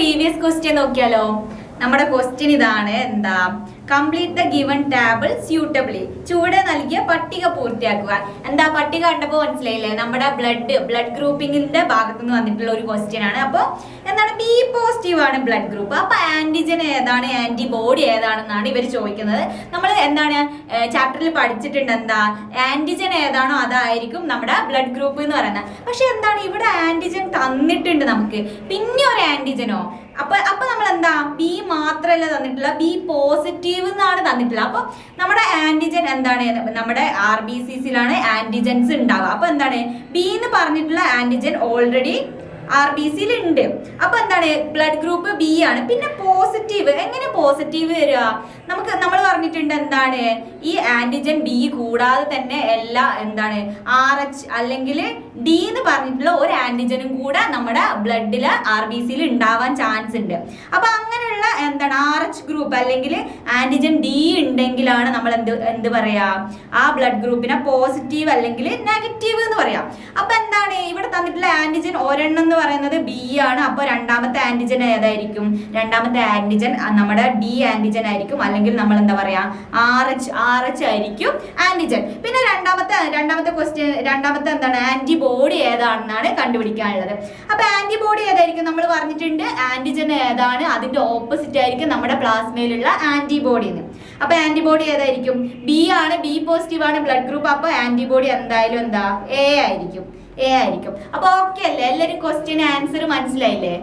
Previous question നോക്കിയാലോ? നമ്മുടെ question ഇതാണ് എന്താ? Complete the given table suitably ചുവടെ നൽകിയ പട്ടിക പൂർത്തിയാക്കുക. എന്താ പട്ടിക കണ്ടപ്പോൾ മനസ്സിലായില്ലേ? നമ്മുടെ ബ്ലഡ് ബ്ലഡ് ഗ്രൂപ്പിങ്ങിന്റെ ഭാഗത്തു നിന്ന് വന്നിട്ടുള്ള ഒരു ക്വസ്റ്റ്യൻ ആണ്. അപ്പോൾ എന്താണ്? ബി പോസിറ്റീവ് ആണ് ബ്ലഡ് ഗ്രൂപ്പ് അപ്പൊ ആന്റിജൻ ഏതാണ്? ആന്റിബോഡി ഏതാണെന്നാണ് ഇവർ ചോദിക്കുന്നത്. നമ്മൾ എന്താണ് ചാപ്റ്ററിൽ പഠിച്ചിട്ടുണ്ട് എന്താ? ആന്റിജൻ ഏതാണോ അതായിരിക്കും നമ്മുടെ ബ്ലഡ് ഗ്രൂപ്പ് എന്ന് പറയുന്നത്. പക്ഷെ എന്താണ്? ഇവിടെ ആന്റിജൻ തന്നിട്ടുണ്ട് നമുക്ക്. പിന്നെ ആന്റിജനോ അപ്പൊ അപ്പൊ നമ്മൾ എന്താ ബി മാത്രമല്ല തന്നിട്ടുള്ള ബി പോസിറ്റീവ് എന്നാണ് തന്നിട്ടുള്ളത്. അപ്പൊ നമ്മുടെ ആന്റിജൻ എന്താണ്? നമ്മുടെ ആർ ബി സി സിയിലാണ് ആന്റിജൻസ് ഉണ്ടാവുക. അപ്പൊ എന്താണ്? ബി എന്ന് പറഞ്ഞിട്ടുള്ള ആന്റിജൻ ഓൾറെഡി ആർ ബി സിയിൽ ഉണ്ട് അപ്പൊ എന്താണ്? ബ്ലഡ് ഗ്രൂപ്പ് ബി ആണ്. പിന്നെ പോസിറ്റീവ് എങ്ങനെ പോസിറ്റീവ് വരിക? നമുക്ക് നമ്മൾ പറഞ്ഞിട്ടുണ്ട് എന്താണ്? ഈ ആന്റിജൻ ബി കൂടാതെ തന്നെ എല്ലാ എന്താണ്? ആർ എച്ച് അല്ലെങ്കിൽ ഡി എന്ന് പറഞ്ഞിട്ടുള്ള ഒരു ആന്റിജനും കൂടെ നമ്മുടെ ബ്ലഡിൽ ആർ ബി സിയിൽ ഉണ്ടാവാൻ ചാൻസ് ഉണ്ട്. അപ്പൊ അങ്ങനെയുള്ള എന്താണ്? എച്ച് ഗ്രൂപ്പ് അല്ലെങ്കിൽ ആന്റിജൻ ഡി ഉണ്ടെങ്കിലാണ് നമ്മൾ എന്ത് എന്ത് പറയാ? ആ ബ്ലഡ് ഗ്രൂപ്പിനെ പോസിറ്റീവ് അല്ലെങ്കിൽ നെഗറ്റീവ് എന്ന് പറയാം. അപ്പൊ എന്താണ്? ഇവിടെ തന്നിട്ടുള്ള ആന്റിജൻ ഒരെണ്ണം എന്ന് പറയുന്നത് ബി ആണ്. അപ്പൊ രണ്ടാമത്തെ ആന്റിജൻ ഏതായിരിക്കും? രണ്ടാമത്തെ ആന്റിജൻ നമ്മുടെ ഡി ആന്റിജൻ ആയിരിക്കും. അല്ലെങ്കിൽ നമ്മൾ എന്താ പറയാ? ആർ എച്ച് ആർ എച്ച് ആയിരിക്കും ആന്റിജൻ പിന്നെ രണ്ടാമത്തെ രണ്ടാമത്തെ ക്വസ്റ്റ്യൻ രണ്ടാമത്തെ എന്താണ്? ആന്റിബോഡി ഏതാണെന്നാണ് കണ്ടുപിടിക്കാനുള്ളത്. അപ്പൊ ആന്റിബോഡി ഏതായിരിക്കും? നമ്മൾ പറഞ്ഞിട്ടുണ്ട്. ആന്റിജൻ ഏതാണ്? അതിന്റെ ഓപ്പോസിറ്റ് ആയിരിക്കും നമ്മുടെ പ്ലാസ്മയിലുള്ള ആന്റിബോഡി എന്ന് അപ്പൊ ആന്റിബോഡി ഏതായിരിക്കും? ബി ആണ് ബി പോസിറ്റീവ് ആണ് ബ്ലഡ് ഗ്രൂപ്പ് അപ്പൊ ആന്റിബോഡി എന്തായാലും എന്താ? എ ആയിരിക്കും. എ ആയിരിക്കും. അപ്പൊ ഓക്കെ അല്ലേ? എല്ലാവരും ക്വസ്റ്റ്യൻ ആൻസർ മനസ്സിലായില്ലേ?